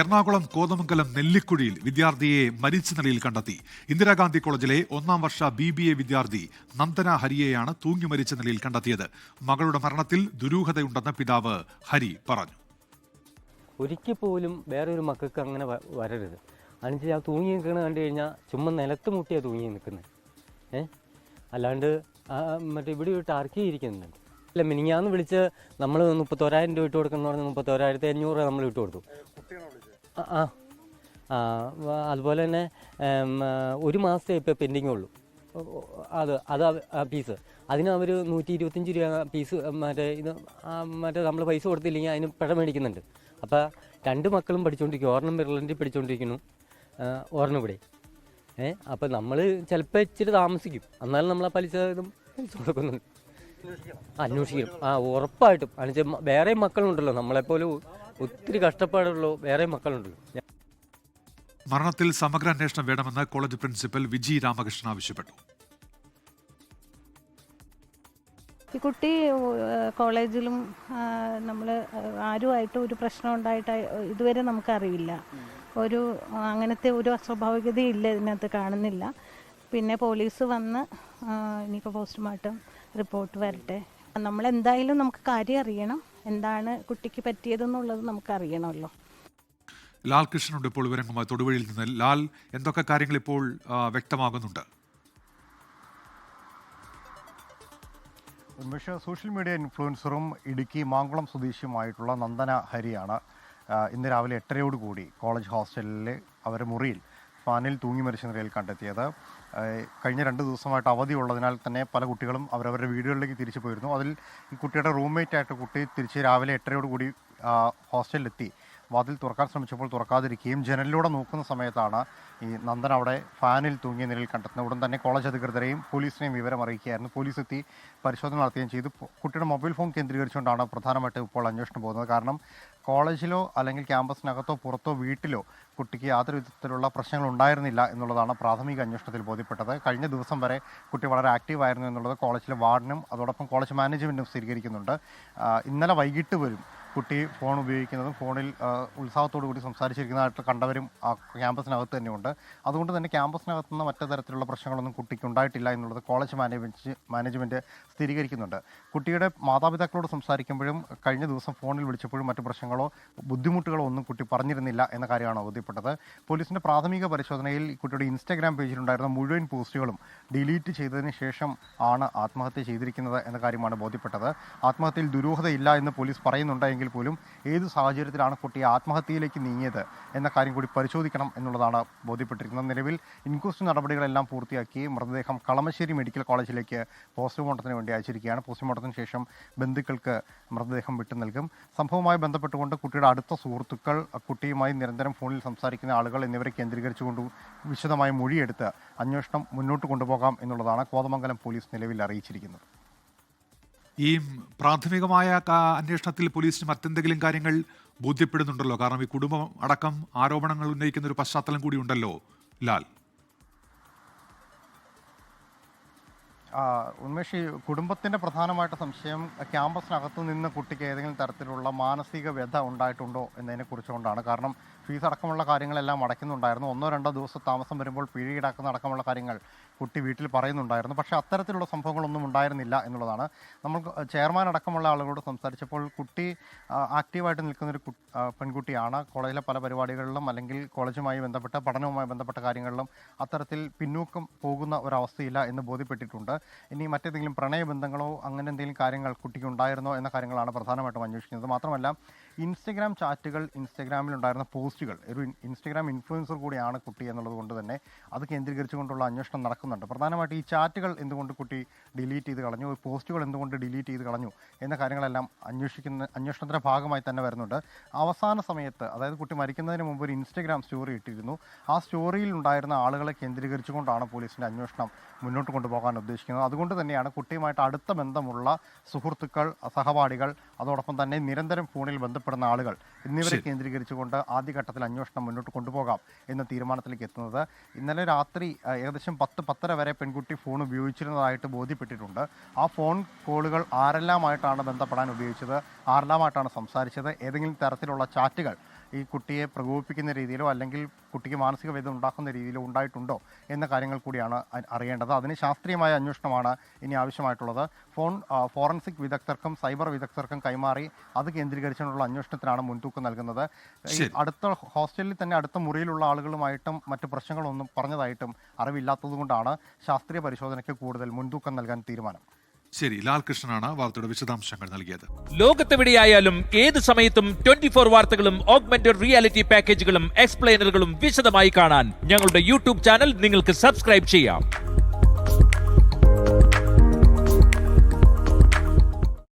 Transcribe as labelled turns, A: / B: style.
A: എറണാകുളം കോതമംഗലം നെല്ലിക്കുഴിയിൽ വിദ്യാർത്ഥിയെ മരിച്ച നിലയിൽ കണ്ടെത്തി. ഇന്ദിരാഗാന്ധി കോളേജിലെ ഒന്നാം വർഷ ബി ബി എ വിദ്യാർത്ഥി നന്ദന ഹരിയെയാണ് തൂങ്ങി മരിച്ച നിലയിൽ കണ്ടെത്തിയത്. മകളുടെ മരണത്തിൽ ദുരൂഹതയുണ്ടെന്ന് പിതാവ് ഹരി പറഞ്ഞു.
B: ഒരിക്കൽ പോലും വേറൊരു മക്കൾക്ക് അങ്ങനെ വരരുത്. അനിച്ച് ആ തൂങ്ങി നിൽക്കുന്നത് കണ്ടു കഴിഞ്ഞാൽ ചുമ്മാ നിലത്ത് മുട്ടിയാണ് തൂങ്ങി നിൽക്കുന്നത്. ഏഹ് അല്ലാണ്ട് മറ്റേ ഇവിടെ ഒരു ടാർക്കി ഇരിക്കുന്നുണ്ട്. അല്ല മിനിങ്ങാന്ന് വിളിച്ച് നമ്മൾ മുപ്പത്തോരായിരം രൂപ ഇട്ട് കൊടുക്കുന്ന പറഞ്ഞാൽ മുപ്പത്തോരായിരത്തി അഞ്ഞൂറ് നമ്മൾ ഇട്ട് കൊടുത്തു. ആ അതുപോലെ തന്നെ ഒരു മാസത്തെ ഇപ്പോൾ പെൻഡിങ് ഉള്ളൂ. അത് അത് ആ പീസ് അതിന് അവർ നൂറ്റി ഇരുപത്തഞ്ച് രൂപ പീസ് മറ്റേ ഇത് മറ്റേ നമ്മൾ പൈസ കൊടുത്തില്ലെങ്കിൽ അതിന് പിഴ മേടിക്കുന്നുണ്ട്. അപ്പോൾ രണ്ട് മക്കളും പഠിച്ചുകൊണ്ടിരിക്കും ഓർണം ബിർളൻഡിൽ പഠിച്ചുകൊണ്ടിരിക്കുന്നു ഓർണം ഒരെണ്ണം ഇവിടെ. ഏ അപ്പോൾ നമ്മൾ ചിലപ്പോൾ ഇച്ചിരി താമസിക്കും. എന്നാലും നമ്മൾ ആ പലിശ ഇതും കൊടുക്കുന്നുണ്ട്. അന്വേഷിക്കണം. ആ ഉറപ്പായിട്ടും. എന്നുവെച്ചാൽ വേറെ മക്കളുണ്ടല്ലോ. നമ്മളെപ്പോലെ ഒത്തിരി കഷ്ടപ്പാടുള്ള വേറെ മക്കളുണ്ടല്ലോ
A: മരണത്തിൽ സമഗ്ര അന്വേഷണം വേണമെന്ന് കോളേജ് പ്രിൻസിപ്പൽ വിജി രാമകൃഷ്ണൻ ആവശ്യപ്പെട്ടു.
C: ഈ കുട്ടി കോളേജിലും നമ്മൾ ആരുമായിട്ട് ഒരു പ്രശ്നം ഉണ്ടായിട്ട് ഇതുവരെ നമുക്കറിയില്ല. ഒരു അങ്ങനത്തെ ഒരു അസ്വാഭാവികതയില്ല ഇതിനകത്ത് കാണുന്നില്ല. പിന്നെ പോലീസ് വന്ന് ഇനിയിപ്പോൾ പോസ്റ്റ്മോർട്ടം റിപ്പോർട്ട് വരട്ടെ. നമ്മളെന്തായാലും നമുക്ക് കാര്യം അറിയണം. എന്താണ് കുട്ടിക്ക് പറ്റിയതെന്നുള്ളത് നമുക്ക് അറിയണമല്ലോ
A: ലാൽ കൃഷ്ണനുണ്ട് ഇപ്പോൾ വിവരങ്ങളുമായി തൊടുവഴിയിൽ നിന്ന്. ലാൽ എന്തൊക്കെ കാര്യങ്ങൾ ഇപ്പോൾ വ്യക്തമാകുന്നുണ്ട്?
D: ഉമേഷ് സോഷ്യൽ മീഡിയ ഇൻഫ്ലുവൻസറും ഇടുക്കി മാങ്കുളം സ്വദേശിയുമായിട്ടുള്ള നന്ദന ഹരിയാണ്. ഇന്ന് രാവിലെ എട്ടരയോട് കൂടി കോളേജ് ഹോസ്റ്റലിലെ അവരുടെ മുറിയിൽ ഫാനിൽ തൂങ്ങി മരിച്ച നിലയിൽ കണ്ടെത്തിയത്. കഴിഞ്ഞ രണ്ട് ദിവസമായിട്ട് അവധി ഉള്ളതിനാൽ തന്നെ പല കുട്ടികളും അവരവരുടെ വീടുകളിലേക്ക് തിരിച്ചു പോയിരുന്നു. അതിൽ ഈ കുട്ടിയുടെ റൂംമേറ്റ് ആയിട്ട് കുട്ടി തിരിച്ച് രാവിലെ എട്ടരയോട് കൂടി ആ, ഹോസ്റ്റലിലെത്തി. വാതിൽ തുറക്കാൻ ശ്രമിച്ചപ്പോൾ തുറക്കാതിരിക്കുകയും ജനലിലൂടെ നോക്കുന്ന സമയത്താണ് ഈ നന്ദൻ അവിടെ ഫാനിൽ തൂങ്ങിയ നിലയിൽ കണ്ടെത്തുന്നത്. ഉടൻ തന്നെ കോളേജ് അധികൃതരെയും പോലീസിനെയും വിവരം അറിയിക്കുകയായിരുന്നു. പോലീസ് എത്തി പരിശോധന നടത്തുകയും ചെയ്തു. കുട്ടിയുടെ മൊബൈൽ ഫോൺ കേന്ദ്രീകരിച്ചുകൊണ്ടാണ് പ്രധാനമായിട്ടും ഇപ്പോൾ അന്വേഷണം പോകുന്നത്. കാരണം കോളേജിലോ അല്ലെങ്കിൽ ക്യാമ്പസിനകത്തോ പുറത്തോ വീട്ടിലോ കുട്ടിക്ക് യാതൊരു വിധത്തിലുള്ള പ്രശ്നങ്ങൾ ഉണ്ടായിരുന്നില്ല എന്നുള്ളതാണ് പ്രാഥമിക അന്വേഷണത്തിൽ ബോധ്യപ്പെട്ടത്. കഴിഞ്ഞ ദിവസം വരെ കുട്ടി വളരെ ആക്റ്റീവ് ആയിരുന്നു എന്നുള്ളത് കോളേജിലെ വാർഡനും അതോടൊപ്പം കോളേജ് മാനേജ്മെന്റും സ്ഥിരീകരിക്കുന്നുണ്ട്. ഇന്നലെ വൈകിട്ട് വരും കുട്ടി ഫോൺ ഉപയോഗിക്കുന്നതും ഫോണിൽ ഉത്സാഹത്തോടു കൂടി സംസാരിച്ചിരിക്കുന്നതായിട്ട് കണ്ടവരും ആ ക്യാമ്പസിനകത്ത് തന്നെയുണ്ട്. അതുകൊണ്ട് തന്നെ ക്യാമ്പസിനകത്ത് നിന്ന് മറ്റു തരത്തിലുള്ള പ്രശ്നങ്ങളൊന്നും കുട്ടിക്ക് ഉണ്ടായിട്ടില്ല എന്നുള്ളത് കോളേജ് മാനേജ്മെന്റ് മാനേജ്മെന്റ് സ്ഥിരീകരിക്കുന്നുണ്ട്. കുട്ടിയുടെ മാതാപിതാക്കളോട് സംസാരിക്കുമ്പോഴും കഴിഞ്ഞ ദിവസം ഫോണിൽ വിളിച്ചപ്പോഴും മറ്റു പ്രശ്നങ്ങളോ ബുദ്ധിമുട്ടുകളോ ഒന്നും കുട്ടി പറഞ്ഞിരുന്നില്ല എന്ന കാര്യമാണ് ബോധ്യപ്പെട്ടത് പോലീസിന്റെ പ്രാഥമിക പരിശോധനയിൽ കുട്ടിയുടെ ഇൻസ്റ്റാഗ്രാം പേജിലുണ്ടായിരുന്ന മുഴുവൻ പോസ്റ്റുകളും ഡിലീറ്റ് ചെയ്തതിന് ശേഷം ആണ് ആത്മഹത്യ ചെയ്തിരിക്കുന്നത് എന്ന കാര്യമാണ് ബോധ്യപ്പെട്ടത്. ആത്മഹത്യയിൽ ദുരൂഹതയില്ല എന്ന് പോലീസ് പറയുന്നുണ്ടെങ്കിൽ പോലും ഏത് സാഹചര്യത്തിലാണ് കുട്ടി ആത്മഹത്യയിലേക്ക് നീങ്ങിയത് എന്ന കാര്യം കൂടി പരിശോധിക്കണം എന്നുള്ളതാണ് ബോധ്യപ്പെട്ടിരിക്കുന്നത്. നിലവിൽ ഇൻക്വസ്റ്റ് നടപടികളെല്ലാം പൂർത്തിയാക്കി മൃതദേഹം കളമശ്ശേരി മെഡിക്കൽ കോളേജിലേക്ക് പോസ്റ്റ്മോർട്ടത്തിന് വേണ്ടി അയച്ചിരിക്കുകയാണ്. പോസ്റ്റ്മോർട്ടത്തിന് ശേഷം ബന്ധുക്കൾക്ക് മൃതദേഹം വിട്ടു നൽകും. സംഭവവുമായി ബന്ധപ്പെട്ടുകൊണ്ട് കുട്ടിയുടെ അടുത്ത സുഹൃത്തുക്കൾ കുട്ടിയുമായി നിരന്തരം ഫോണിൽ സംസാരിക്കുന്ന ആളുകൾ എന്നിവരെ കേന്ദ്രീകരിച്ചുകൊണ്ട് വിശദമായ മൊഴിയെടുത്ത് അന്വേഷണം മുന്നോട്ട് കൊണ്ടുപോകാം എന്നുള്ളതാണ് കോതമംഗലം പോലീസ് നിലവിൽ അറിയിച്ചിരിക്കുന്നത്.
A: ഈ പ്രാഥമികമായ അന്വേഷണത്തിൽ പോലീസിന് മറ്റെന്തെങ്കിലും കാര്യങ്ങൾ ബോധ്യപ്പെടുന്നുണ്ടല്ലോ? കാരണം ഈ കുടുംബം അടക്കം ആരോപണങ്ങൾ ഉന്നയിക്കുന്ന ഒരു പശ്ചാത്തലം കൂടി ഉണ്ടല്ലോ ലാൽ.
D: ഉന്മേഷ് ഈ കുടുംബത്തിന്റെ പ്രധാനമായിട്ട് സംശയം ക്യാമ്പസിനകത്ത് നിന്ന് കുട്ടിക്ക് ഏതെങ്കിലും തരത്തിലുള്ള മാനസിക വ്യഥ ഉണ്ടായിട്ടുണ്ടോ എന്നതിനെ കുറിച്ചുകൊണ്ടാണ്. കാരണം ഫീസ് അടക്കമുള്ള കാര്യങ്ങളെല്ലാം അടയ്ക്കുന്നുണ്ടായിരുന്നു. ഒന്നോ രണ്ടോ ദിവസം താമസം വരുമ്പോൾ പിഴ ഈടാക്കുന്ന അടക്കമുള്ള കാര്യങ്ങൾ കുട്ടി വീട്ടിൽ പറയുന്നുണ്ടായിരുന്നു. പക്ഷേ അത്തരത്തിലുള്ള സംഭവങ്ങളൊന്നും ഉണ്ടായിരുന്നില്ല എന്നുള്ളതാണ്. നമ്മൾ ചെയർമാൻ അടക്കമുള്ള ആളുകളോട് സംസാരിച്ചപ്പോൾ കുട്ടി ആക്റ്റീവായിട്ട് നിൽക്കുന്നൊരു പെൺകുട്ടിയാണ്. കോളേജിലെ പല പരിപാടികളിലും അല്ലെങ്കിൽ കോളേജുമായി ബന്ധപ്പെട്ട പഠനവുമായി ബന്ധപ്പെട്ട കാര്യങ്ങളിലും അത്തരത്തിൽ പിന്നോക്കം പോകുന്ന ഒരവസ്ഥയില്ല എന്ന് ബോധ്യപ്പെട്ടിട്ടുണ്ട്. ഇനി മറ്റേതെങ്കിലും പ്രണയബന്ധങ്ങളോ അങ്ങനെ എന്തെങ്കിലും കാര്യങ്ങൾ കുട്ടിക്ക് ഉണ്ടായിരുന്നോ എന്ന കാര്യങ്ങളാണ് പ്രധാനമായിട്ടും അന്വേഷിക്കുന്നത്. മാത്രമല്ല ഇൻസ്റ്റഗ്രാം ചാറ്റുകൾ ഇൻസ്റ്റഗ്രാമിൽ ഉണ്ടായിരുന്ന പോസ്റ്റുകൾ ഒരു ഇൻ- ഇൻസ്റ്റഗ്രാം ഇൻഫ്ലുവൻസർ കൂടിയാണ് കുട്ടി എന്നുള്ളത് കൊണ്ട് തന്നെ അത് കേന്ദ്രീകരിച്ചുകൊണ്ടുള്ള അന്വേഷണം നടക്കുന്നുണ്ട്. പ്രധാനമായിട്ട് ഈ ചാറ്റുകൾ എന്തുകൊണ്ട് കുട്ടി ഡിലീറ്റ് ചെയ്ത് കളഞ്ഞു പോസ്റ്റുകൾ എന്തുകൊണ്ട് ഡിലീറ്റ് ചെയ്ത് കളഞ്ഞു എന്ന കാര്യങ്ങളെല്ലാം അന്വേഷിക്കുന്ന അന്വേഷണത്തിന്റെ ഭാഗമായി തന്നെ വരുന്നുണ്ട്. അവസാന സമയത്ത് അതായത് കുട്ടി മരിക്കുന്നതിന് മുമ്പ് ഒരു ഇൻസ്റ്റഗ്രാം സ്റ്റോറി ഇട്ടിരുന്നു. ആ സ്റ്റോറിയിൽ ഉണ്ടായിരുന്ന ആളുകളെ കേന്ദ്രീകരിച്ചുകൊണ്ടാണ് പോലീസിന്റെ അന്വേഷണം മുന്നോട്ട് കൊണ്ടുപോകാൻ ഉദ്ദേശിക്കുന്നത്. അതുകൊണ്ട് തന്നെയാണ് കുട്ടിയുമായിട്ട് അടുത്ത ബന്ധമുള്ള സുഹൃത്തുക്കൾ സഹപാഠികൾ അതോടൊപ്പം തന്നെ നിരന്തരം ഫോണിൽ ബന്ധപ്പെടുന്ന ആളുകൾ എന്നിവരെ. കേന്ദ്രീകരിച്ചുകൊണ്ട് ആദ്യഘട്ടത്തിൽ അന്വേഷണം മുന്നോട്ട് കൊണ്ടുപോകാം എന്ന തീരുമാനത്തിലേക്ക് എത്തുന്നത്. ഇന്നലെ രാത്രി ഏകദേശം പത്ത് പത്തര വരെ പെൺകുട്ടി ഫോൺ ഉപയോഗിച്ചിരുന്നതായിട്ട് ബോധ്യപ്പെട്ടിട്ടുണ്ട്. ആ ഫോൺ കോളുകൾ ആരെല്ലാമായിട്ടാണ് ബന്ധപ്പെടാൻ ഉപയോഗിച്ചത്? ആരെല്ലാമായിട്ടാണ് സംസാരിച്ചത്? ഏതെങ്കിലും തരത്തിലുള്ള ചാറ്റുകൾ ഈ കുട്ടിയെ പ്രകോപിപ്പിക്കുന്ന രീതിയിലോ അല്ലെങ്കിൽ കുട്ടിക്ക് മാനസിക വേദന ഉണ്ടാക്കുന്ന രീതിയിലോ ഉണ്ടായിട്ടുണ്ടോ എന്ന കാര്യങ്ങൾ കൂടിയാണ് അറിയേണ്ടത്. അതിന് ശാസ്ത്രീയമായ അന്വേഷണമാണ് ഇനി ആവശ്യമായിട്ടുള്ളത്. ഫോൺ ഫോറൻസിക് വിദഗ്ധർക്കും സൈബർ വിദഗ്ധർക്കും കൈമാറി അത് കേന്ദ്രീകരിച്ചുള്ള അന്വേഷണത്തിനാണ് മുൻതൂക്കം നൽകുന്നത്. ഈ അടുത്ത ഹോസ്റ്റലിൽ തന്നെ അടുത്ത മുറിയിലുള്ള ആളുകളുമായിട്ടും മറ്റു പ്രശ്നങ്ങളൊന്നും പറഞ്ഞതായിട്ടും അറിവില്ലാത്തതുകൊണ്ടാണ് ശാസ്ത്രീയ പരിശോധനയ്ക്ക് കൂടുതൽ മുൻതൂക്കം നൽകാൻ തീരുമാനം.
A: ശരി. ലാൽകൃഷ്ണനാണ് വാർത്തയുടെ വിശദാംശങ്ങൾ നൽകിയത്.
E: ലോകത്തെവിടെയായാലും ഏത് സമയത്തും ട്വന്റി ഫോർ വാർത്തകളും ഓഗ്മെന്റഡ് റിയാലിറ്റി പാക്കേജുകളും എക്സ്പ്ലെയിനറുകളും വിശദമായി കാണാൻ ഞങ്ങളുടെ യൂട്യൂബ് ചാനൽ നിങ്ങൾക്ക് സബ്സ്ക്രൈബ് ചെയ്യാം.